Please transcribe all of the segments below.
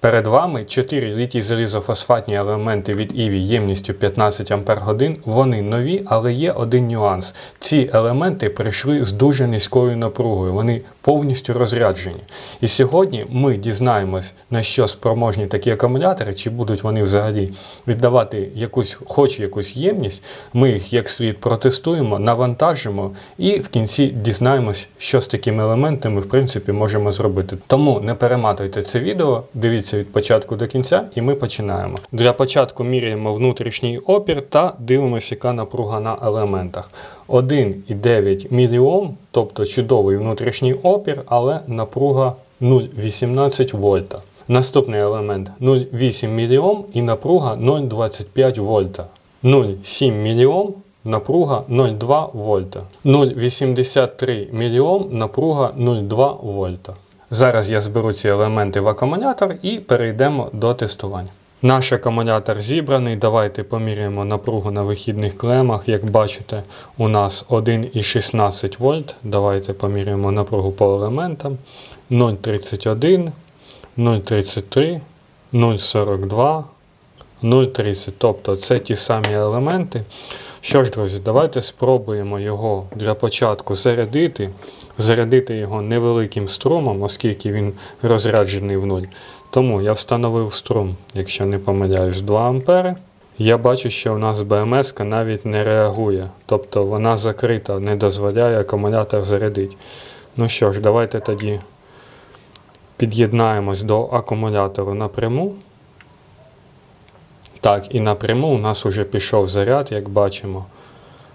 Перед вами 4 літій залізофосфатні елементи від ІВІ ємністю 15 Ах. Вони нові, але є один нюанс. Ці елементи прийшли з дуже низькою напругою, вони повністю розряджені. І сьогодні ми дізнаємось, на що спроможні такі акумулятори, чи будуть вони взагалі віддавати якусь, хоч якусь ємність. Ми їх як слід протестуємо, навантажимо і в кінці дізнаємось, що з такими елементами в принципі можемо зробити. Тому не перематуйте це відео, дивіться від початку до кінця, і ми починаємо. Для початку міряємо внутрішній опір та дивимося, яка напруга на елементах. 1,9 мОм, тобто чудовий внутрішній опір, але напруга 0,18 вольта. Наступний елемент 0,8 мОм і напруга 0,25 вольта. 0,7 мОм напруга 0,2 вольта. 0,83 мОм напруга 0,2 вольта. Зараз я зберу ці елементи в акумулятор і перейдемо до тестування. Наш акумулятор зібраний. Давайте поміряємо напругу на вихідних клемах. Як бачите, у нас 1,16 вольт. Давайте поміряємо напругу по елементам. 0,31, 0,33, 0,42, 0,30. Тобто це ті самі елементи. Що ж, друзі, давайте спробуємо його для початку зарядити. Зарядити його невеликим струмом, оскільки він розряджений в нуль. Тому я встановив струм, якщо не помиляюсь, 2 А. Я бачу, що у нас БМС навіть не реагує. Тобто вона закрита, не дозволяє акумулятор зарядити. Ну що ж, давайте тоді під'єднаємось до акумулятору напряму. Так, і напряму у нас вже пішов заряд, як бачимо.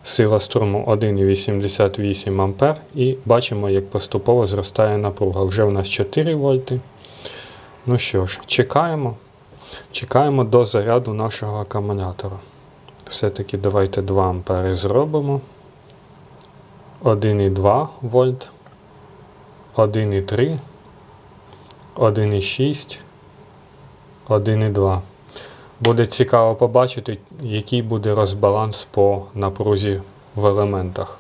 Сила струму 1,88 А. І бачимо, як поступово зростає напруга. Вже у нас 4 вольти. Ну що ж, чекаємо. Чекаємо до заряду нашого акумулятора. Все-таки давайте 2 ампери зробимо. 1,2 вольт, 1,3, 1,6, 1,2. Буде цікаво побачити, який буде розбаланс по напрузі в елементах.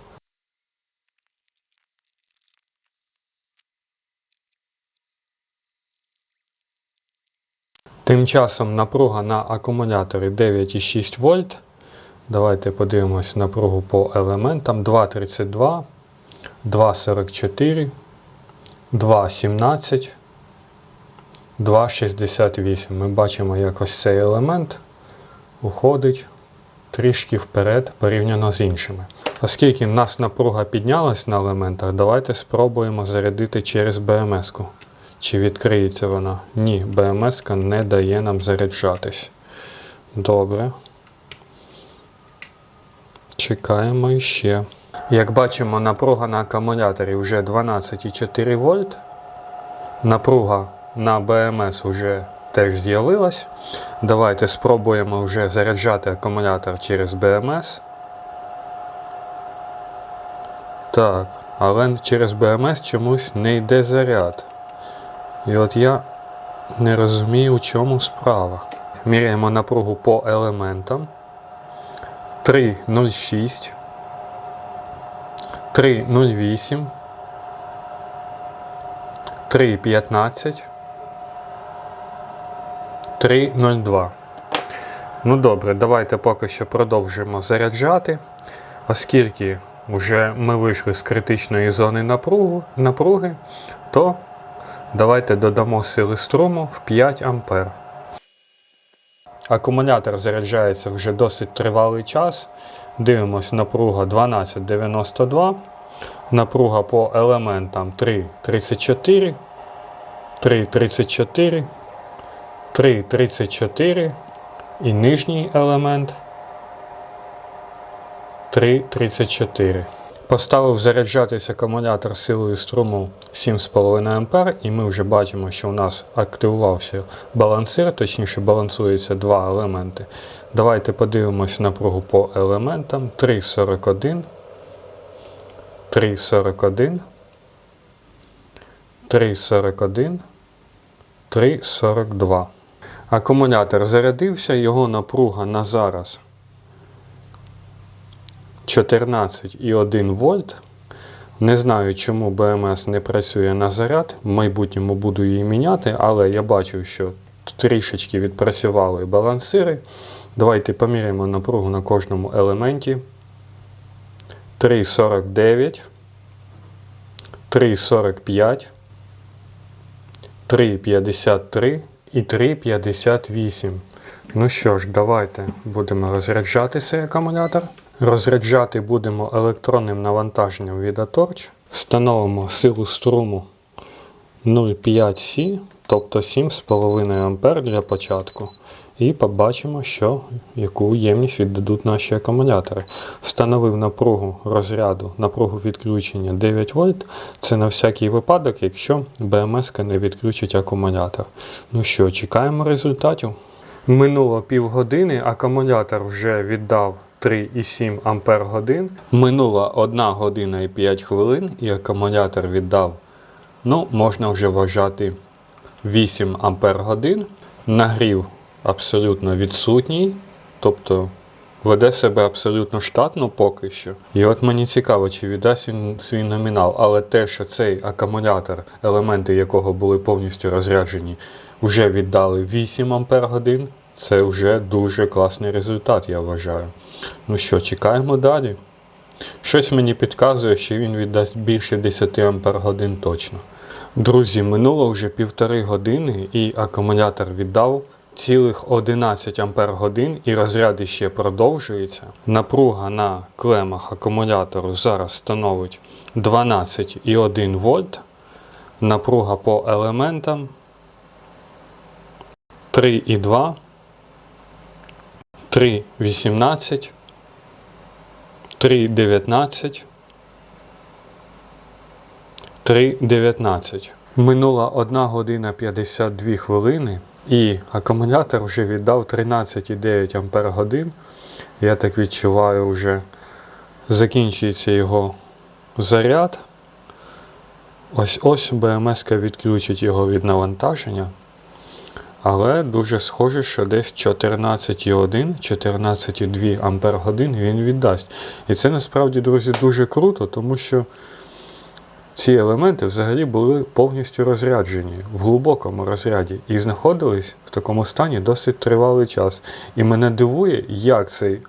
Тим часом напруга на акумуляторі 9,6 вольт. Давайте подивимось напругу по елементам 2,32, 2,44, 2,17, 2,68. Ми бачимо, як ось цей елемент уходить трішки вперед порівняно з іншими. Оскільки в нас напруга піднялась на елементах, давайте спробуємо зарядити через БМС-ку. Чи відкриється вона? Ні, БМС не дає нам заряджатись. Добре. Чекаємо іще. Як бачимо, напруга на акумуляторі вже 12,4 вольт. Напруга на БМС вже теж з'явилась. Давайте спробуємо вже заряджати акумулятор через БМС. Так, але через БМС чомусь не йде заряд. І от я не розумію, у чому справа. Міряємо напругу по елементам. 3,06, 3,08, 3,15, 3,02. Ну добре, давайте поки що продовжимо заряджати, оскільки вже ми вийшли з критичної зони напруги, то Давайте додамо сили струму в 5 А. Акумулятор заряджається вже досить тривалий час. Дивимось, напруга 1292. Напруга по елементам 3,34, 3,34, 3,34 і нижній елемент 3,34. Поставив заряджатись акумулятор силою струму 7,5 А, і ми вже бачимо, що у нас активувався балансир, точніше балансуються два елементи. Давайте подивимось напругу по елементам 3,41, 3,41, 3,41, 3,42. Акумулятор зарядився, його напруга на зараз 14,1 вольт. Не знаю, чому БМС не працює на заряд. В майбутньому буду її міняти, але я бачу, що трішечки відпрацювали балансири. Давайте поміряємо напругу на кожному елементі. 3,49, 3,45, 3,53 і 3,58. Ну що ж, давайте будемо розряджати цей акумулятор. Розряджати будемо електронним навантаженням від Atorch. Встановимо силу струму 0,5C, тобто 7,5 А для початку. І побачимо, що, яку ємність віддадуть наші акумулятори. Встановив напругу розряду, напругу відключення 9 вольт. Це на всякий випадок, якщо БМС не відключить акумулятор. Ну що, чекаємо результатів. Минуло півгодини, акумулятор вже віддав 3,7 Ампер. Минула 1 година і 5 хвилин, і акумулятор віддав, ну, можна вже вважати 8 Ампер. Нагрів абсолютно відсутній, тобто веде себе абсолютно штатно поки що. І от мені цікаво, чи віддасть він свій номінал, але те, що цей акумулятор, елементи якого були повністю розряджені, вже віддали 8 Ампер це вже дуже класний результат, я вважаю. Ну що, чекаємо далі. Щось мені підказує, що він віддасть більше 10 Ампер годин точно. Друзі, минуло вже півтори години і акумулятор віддав цілих 11 Ампер годин і розряд ще продовжується. Напруга на клемах акумулятору зараз становить 12,1 вольт. Напруга по елементам 3,2, 3,18, 3,19, 3,19. Минула 1 година 52 хвилини і акумулятор вже віддав 13,9 Ампер годин. Я так відчуваю, вже закінчується його заряд. Ось ось БМС відключить його від навантаження. Але дуже схоже, що десь 14,1, 14,2 Ампер годин він віддасть. І це насправді, друзі, дуже круто, тому що ці елементи взагалі були повністю розряджені в глибокому розряді і знаходились в такому стані досить тривалий час. І мене дивує, як цей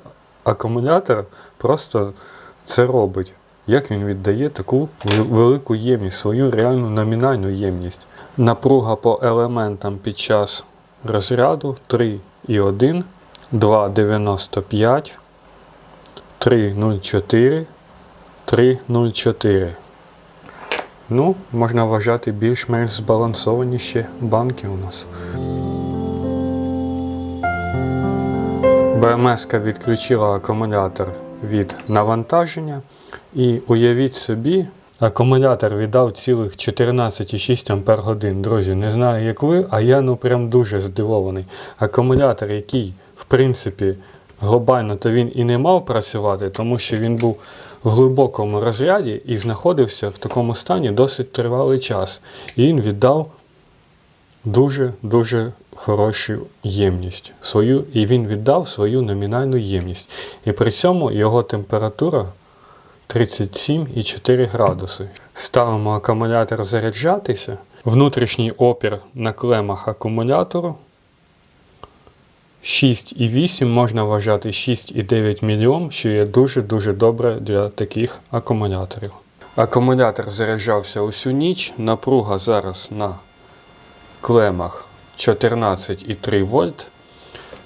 акумулятор просто це робить. Як він віддає таку велику ємність, свою реальну номінальну ємність. Напруга по елементам під час розряду 3,1, 2,95, 3,04, 3,04. Ну, можна вважати більш-менш збалансовані ще банки у нас. БМС відключила акумулятор від навантаження. І уявіть собі, акумулятор віддав цілих 14,6 Ампер годин. Друзі, не знаю, як ви, а я ну прям дуже здивований. Акумулятор, який, в принципі, глобально то він і не мав працювати, тому що він був в глибокому розряді і знаходився в такому стані досить тривалий час. І він віддав дуже-дуже хорошу ємність. Свою, і він віддав свою номінальну ємність. І при цьому його температура 37,4 градуси. Ставимо акумулятор заряджатися. Внутрішній опір на клемах акумулятору 6,8 можна вважати 6,9 мільйон, що є дуже-дуже добре для таких акумуляторів. Акумулятор заряджався усю ніч. Напруга зараз на клемах 14,3 вольт.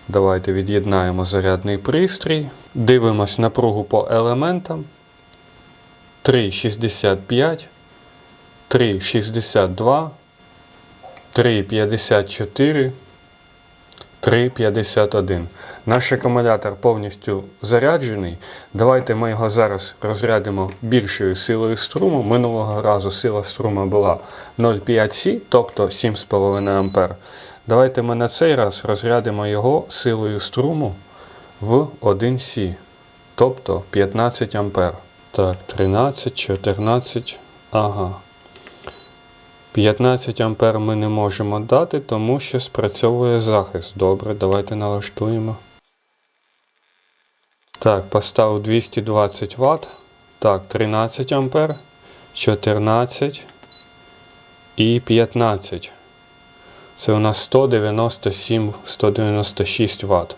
Давайте від'єднаємо зарядний пристрій. Дивимось напругу по елементам. 3,65, 3,62, 3,54, 3,51. Наш акумулятор повністю заряджений. Давайте ми його зараз розрядимо більшою силою струму. Минулого разу сила струму була 0,5С, тобто 7,5 А. Давайте ми на цей раз розрядимо його силою струму в 1С, тобто 15 А. Так, 13, 14, ага. 15 ампер ми не можемо дати, тому що спрацьовує захист. Добре, давайте налаштуємо. Так, поставив 220 Вт. Так, 13 ампер, 14 і 15. Це у нас 197-196 Вт.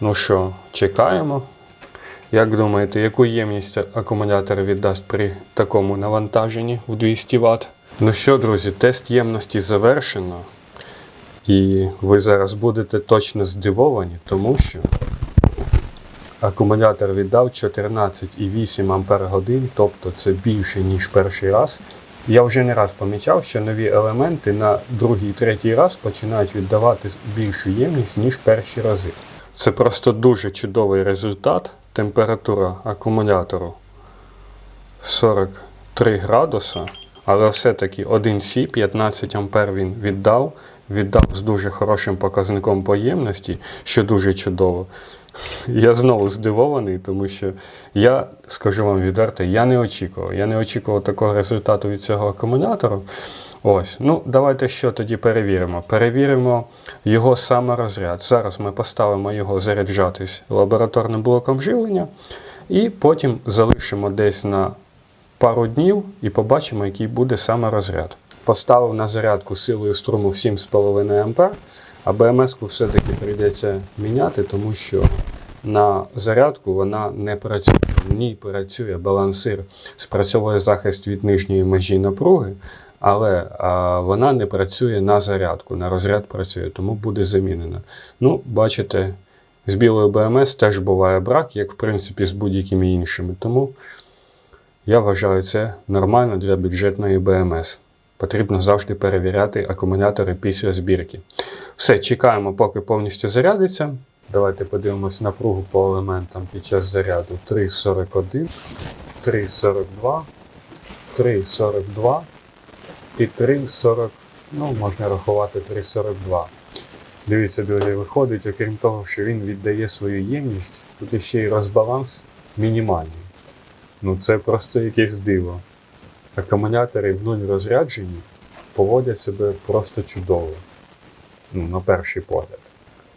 Ну що, чекаємо. Як думаєте, яку ємність акумулятор віддасть при такому навантаженні в 200 Вт? Ну що, друзі, тест ємності завершено. І ви зараз будете точно здивовані, тому що акумулятор віддав 14,8 Ампер годин, тобто це більше, ніж перший раз. Я вже не раз помічав, що нові елементи на другий третій раз починають віддавати більшу ємність, ніж перші рази. Це просто дуже чудовий результат. Температура акумулятору 43 градуса, але все-таки 1С 15 ампер він віддав, віддав з дуже хорошим показником по ємності, що дуже чудово. Я знову здивований, тому що я, скажу вам відверто, я не очікував. Я не очікував такого результату від цього акумулятору. Ось, ну давайте що тоді перевіримо. Перевіримо його саморозряд. Зараз ми поставимо його заряджатись лабораторним блоком живлення, і потім залишимо десь на пару днів і побачимо, який буде саморозряд. Поставив на зарядку силою струму в 7,5 А, а БМС-ку все-таки прийдеться міняти, тому що на зарядку вона не працює. В ній працює балансир, спрацьовує захист від нижньої межі напруги, але а, вона не працює на зарядку, на розряд працює, тому буде замінена. Ну, бачите, з білою БМС теж буває брак, як в принципі з будь-якими іншими. Тому я вважаю це нормально для бюджетної БМС. Потрібно завжди перевіряти акумулятори після збірки. Все, чекаємо, поки повністю зарядиться. Давайте подивимось напругу по елементам під час заряду 3,41, 3,42, 3,42 і 3,40, ну, можна рахувати 3,42. Дивіться, друзі, виходить, окрім того, що він віддає свою ємність, тут ще й розбаланс мінімальний. Ну це просто якесь диво. Акумулятори в нуль розряджені поводять себе просто чудово. Ну, на перший погляд.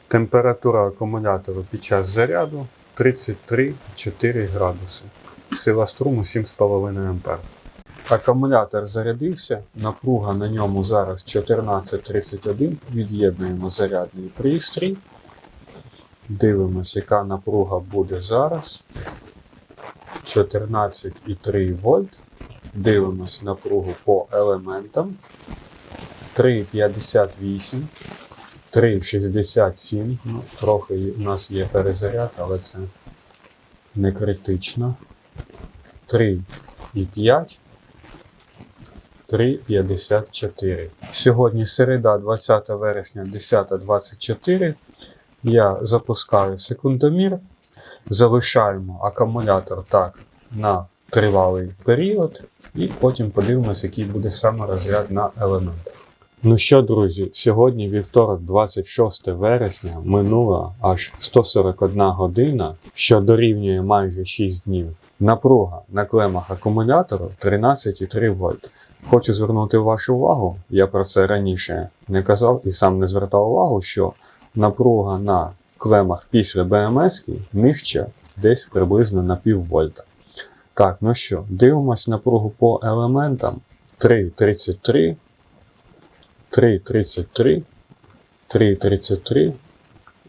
Температура акумулятору під час заряду 33,4 градуси. Сила струму 7,5 А. Акумулятор зарядився, напруга на ньому зараз 14,31. Від'єднуємо зарядний пристрій. Дивимося, яка напруга буде зараз. 14,3 вольт. Дивимось напругу по елементам. 3,58, 3,67. Ну, трохи у нас є перезаряд, але це не критично. 3,5. 3,54. Сьогодні середа, 20 вересня, 10.24. Я запускаю секундомір. Залишаємо акумулятор так на тривалий період, і потім подивимося, який буде саме розряд на елементах. Ну що, друзі, сьогодні вівторок, 26 вересня, минула аж 141 година, що дорівнює майже 6 днів. Напруга на клемах акумулятору 13,3 вольт. Хочу звернути вашу увагу, я про це раніше не казав і сам не звертав увагу, що напруга на клемах після БМС нижча десь приблизно на пів вольта. Так, ну що, дивимось напругу по елементам 3,33, 3,33, 3,33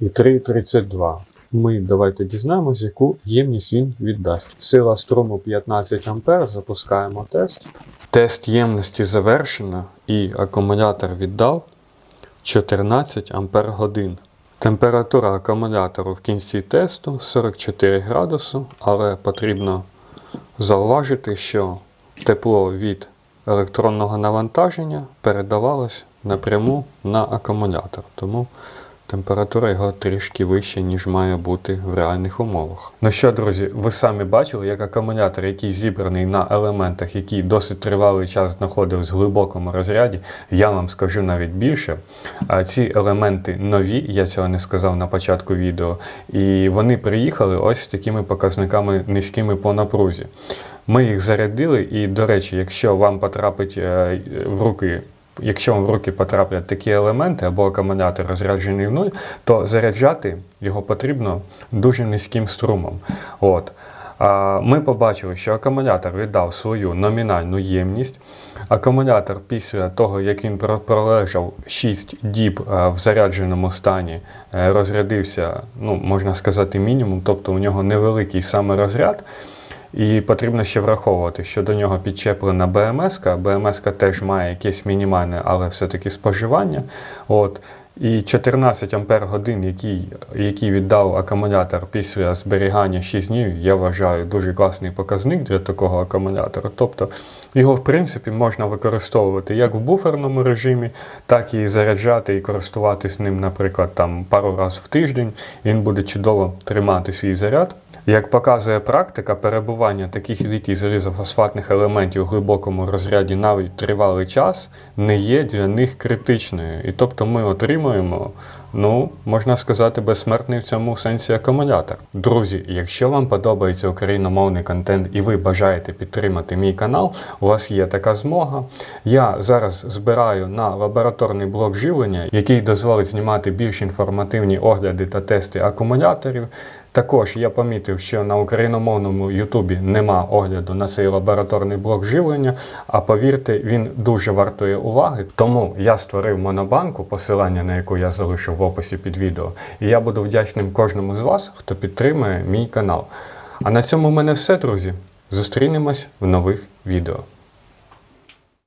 і 3,32. Ми давайте дізнаємось, яку ємність він віддасть. Сила струму 15 А, запускаємо тест. Тест ємності завершено і акумулятор віддав 14 Ампер годин. Температура акумулятору в кінці тесту 44 градуси, але потрібно зауважити, що тепло від електронного навантаження передавалось напряму на акумулятор. Тому температура його трішки вища, ніж має бути в реальних умовах. Ну що, друзі, ви самі бачили, як акумулятор, який зібраний на елементах, які досить тривалий час знаходились в глибокому розряді, я вам скажу навіть більше. А ці елементи нові, я цього не сказав на початку відео, і вони приїхали ось з такими показниками низькими по напрузі. Ми їх зарядили, і, до речі, якщо вам потрапить е, в руки якщо в руки потраплять такі елементи або акумулятор розряджений в нуль, то заряджати його потрібно дуже низьким струмом. От. Ми побачили, що акумулятор віддав свою номінальну ємність. Акумулятор після того, як він пролежав 6 діб е, в зарядженому стані, е, розрядився, ну, можна сказати, мінімум, тобто у нього невеликий саме розряд. І потрібно ще враховувати, що до нього підчеплена БМС. БМС теж має якесь мінімальне, але все-таки споживання. От. І 14 ампер годин, який, який віддав акумулятор після зберігання 6 днів, я вважаю дуже класний показник для такого акумулятора. Тобто його, в принципі, можна використовувати як в буферному режимі, так і заряджати і користуватись ним, наприклад, там пару разів в тиждень. Він буде чудово тримати свій заряд. Як показує практика, перебування таких літій залізофосфатних елементів у глибокому розряді навіть тривалий час не є для них критичною. І тобто ми отримуємо, ну, можна сказати, безсмертний в цьому сенсі акумулятор. Друзі, якщо вам подобається україномовний контент і ви бажаєте підтримати мій канал, у вас є така змога. Я зараз збираю на лабораторний блок живлення, який дозволить знімати більш інформативні огляди та тести акумуляторів. Також я помітив, що на україномовному Ютубі нема огляду на цей лабораторний блок живлення, а повірте, він дуже вартує уваги. Тому я створив монобанку, посилання на яку я залишив в описі під відео. І я буду вдячним кожному з вас, хто підтримує мій канал. А на цьому в мене все, друзі. Зустрінемось в нових відео.